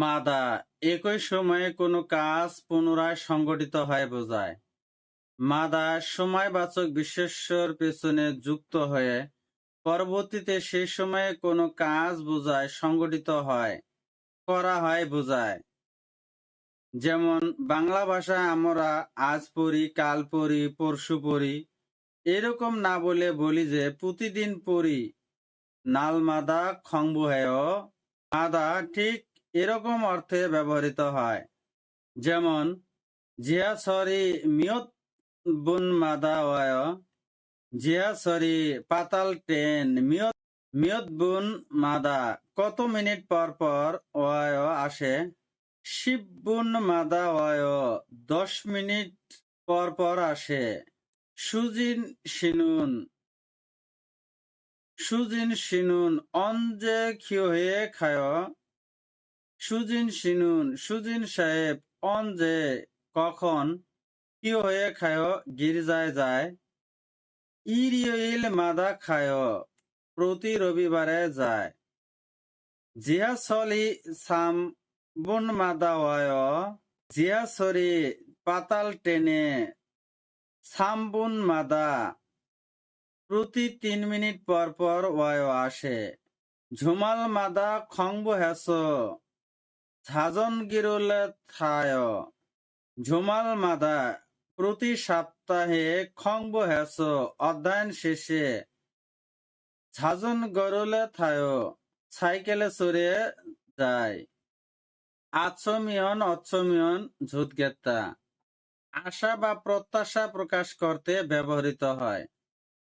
মাদা, একই সময়ে কোনো কাজ পুনরায় সংগঠিত হয় বোঝায়। মাদা, সময়বাচক বিশেষ্যর পেছনে যুক্ত হয়ে পরবর্তীতে সেই সময়ে কোনো কাজ বোঝায়, সংগঠিত হয়, করা হয় বোঝায়। যেমন, বাংলা ভাষায় আমরা আজ পড়ি, কাল পড়ি, পরশু পড়ি, এরকম না বলে বলি যে প্রতিদিন পড়ি। নাল মাদা খংবু খংবুহেয় মাদা ঠিক এরকম অর্থে ব্যবহৃত হয়। যেমন, জিয়া সরি মিয়ত বুন মাদা ওয় জিয়া সরি পাতাল ট্রেন মিয়ত মিয়ত বুন মাদা, কত মিনিট পর পর ওয় আসে? শিব বুন মাদা ওয় দশ মিনিট পর পর আসে। সুজিন শিনুন সুজিন শিনুন অঞ্জে খিয়ে খায় সুজিন শিনুন সুজিন সাহেব অন যে কখন? কি হয়ে খায়? গির্জায় যায়। ইরিয়ইল মাদা খায়। প্রতি রবিবারে যায়। জিয়া সলি সাম বুন মাদা ওয় জিয়া সরি পাতাল টেনে সামবুন মাদা। প্রতি তিন মিনিট পর পর ওয়ায় আসে। ঝুমাল মাদা খংবু হেস। ঝাজন গিরুলে থায়। ঝুমাল মাদা, প্রতি সপ্তাহে খংবু হেস অধ্যয়ন শেষে। ঝাজন গরুলে থায় সাইকেলে চড়ে যায়। আচ্ছমিয়ন অচ্ছমিয়ন ঝুতগেত্তা আশা বা প্রত্যাশা প্রকাশ করতে ব্যবহৃত হয়।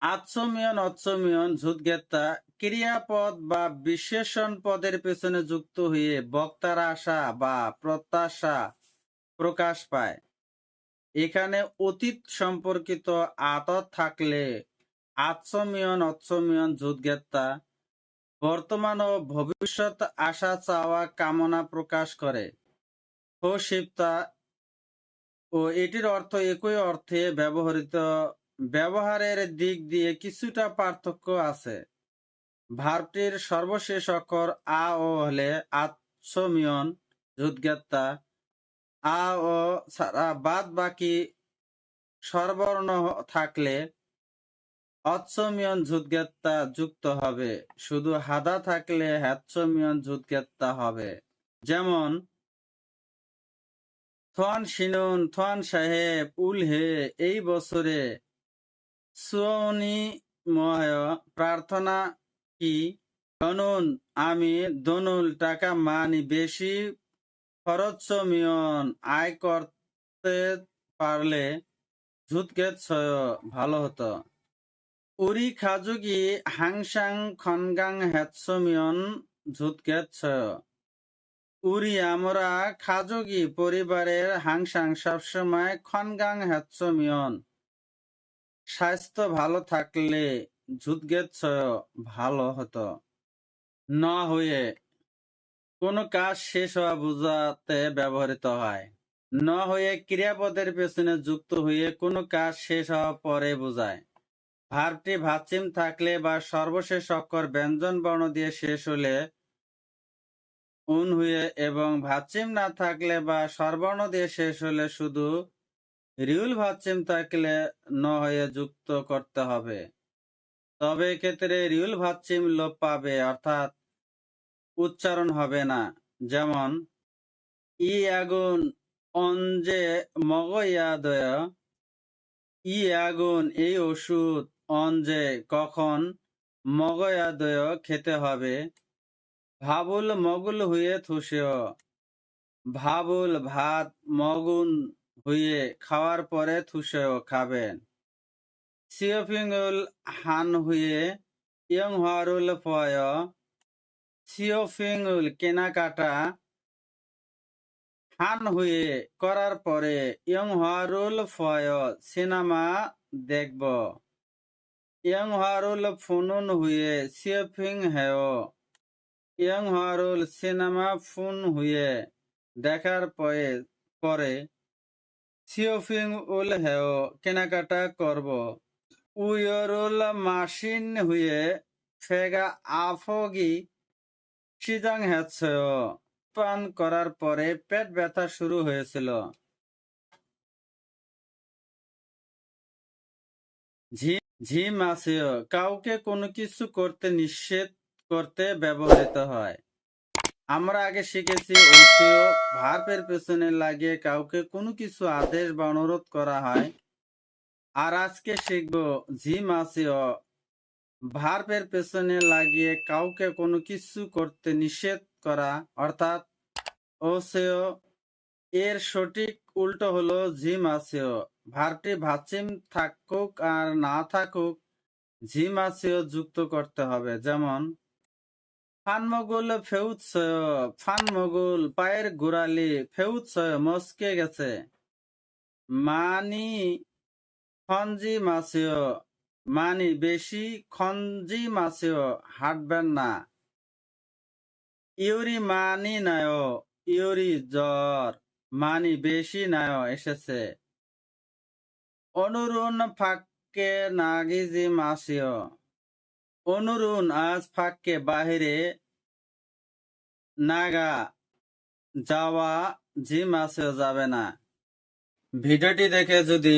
আচ্ছমিয়ন অচ্ছমিয়ন ঝুতগেত্তা ক্রিয়াপদ বা বিশেষণ পদের পেছনে যুক্ত হয়ে বক্তার আশা বা প্রত্যাশা প্রকাশ পায়। এখানে অতীত সম্পর্কিত আতত থাকলে আচ্ছমিয়ন অচ্ছমিয়ন ঝুতগেত্তা বর্তমান ও ভবিষ্যৎ আশা, চাওয়া, কামনা প্রকাশ করে। ও শিপ্তা ও এটির অর্থ একই অর্থে ব্যবহৃত, ব্যবহারের দিক দিয়ে কিছুটা পার্থক্য আছে। ভার্বটির সর্বশেষ অক্ষর আ ও হলে আচ্ছমিয়ন যুদ্গেত্তা আ ও ছাড়া বাদ বাকি স্বরবর্ণ থাকলে অচ্ছমিয়ন যুদ্গেত্তা যুক্ত হবে। শুধু হাদা থাকলে হ্যাচ্ছমিয়ন যুদ্গেত্তা হবে। যেমন, থন শিনুন, থন সাহেব, উল হে, এই বছরে সুয়নি প্রার্থনা কি? দনুন আমি দনুল টাকা মানি বেশি খরচ মিয়ন, আয় করতে পারলে ঝুতকেত ভালো হতো। উরি খাজুগি হাংসাং খনগাং হ্যাৎসমিয়ন ঝুতকেত ছয় উরি আমরা খাজুগি পরিবারের হাংসাং সবসময় খনগাং হ্যাৎসমিয়ন স্বাস্থ্য ভালো থাকলে ঝুতগেত ভালো হতো। না হয়ে কোনো কাজ শেষ হওয়া বোঝাতে ব্যবহৃত হয়। ন হয়ে ক্রিয়াপদের পেছনে যুক্ত হয়ে কোনো কাজ শেষ হওয়া পরে বোঝায়। ভার্বটি ভাবচিম থাকলে বা সর্বশেষ অক্ষর ব্যঞ্জন বর্ণ দিয়ে শেষ হলে উন হয়ে এবং ভাবচিম না থাকলে বা স্বরবর্ণ দিয়ে শেষ হলে শুধু রিউল ভাবচিম থাকলে ন হয়ে যুক্ত করতে হবে। তবে এক্ষেত্রে রিউল ভাবচিম লোপ পাবে, অর্থাৎ উচ্চারণ হবে না। যেমন, ই আগুন অঞ্জে মগয়াদয়, ই আগুন এই ওষুধ অঞ্জে কখন মগয়াদয় খেতে হবে। ভাবুল মগুল হয়ে থুসেও। ভাবুল ভাত মগুন হয়ে খাওয়ার পরে থুসেও খাবেন। সিওফিঙ্গুল হান হয়ে ইয়ং হারুল ফয় সিওফিঙ্গুল কেনাকাটা হান হয়ে করার পরে ইয়ং হারুল ফয় সিনেমা দেখব ইয়ং হারুল ফুনুন হয়ে সিওফিং হেয় ইয়ং হারুল সিনেমা ফুন হয়ে দেখার পরে পরে সিওফিং উল হেয় কেনাকাটা করব উয়রুল মাসিন হয়ে ফেগা আফগি সিজাং হেছ পান করার পরে পেট ব্যথা শুরু হয়েছিল। ঝি- ঝিম আসিও কাউকে কোনো কিছু করতে নিষেধ করতে ব্যবহৃত হয়। আমরা আগে শিখেছি ওসিও পেছনে লাগিয়ে কাউকে কোনো কিছু আদেশ বা অনুরোধ করা হয়। আর আজকে শিখব ঝিম আসিও ভার্বের পেছনে লাগিয়ে কাউকে কোনো কিছু করতে নিষেধ করা, অর্থাৎ ওসেও এর সঠিক উল্টো হলো ঝিম আসেও ভার্বটি ভাচিম থাকুক আর না থাকুক ঝিম আসেও যুক্ত করতে হবে। যেমন, ফানমগুল ফেউৎসয় ফানমগুল পায়ের গোড়ালি ফেউৎসয় মস্কে গেছে। মানি খঞ্জি মাসেও মানি বেশি খঞ্জি মাসেও হাঁটবেন না। ইউরি মানি নায় ইউরি জ্বর, মানি বেশি নায় এসেছে। অনুরুণ ফাঁকে নাগিজি মাসিও, অনুরুণ আজ ফাঁকে বাহিরে নাগা যাওয়া জি মাসেও যাবে না। ভিডিওটি দেখে যদি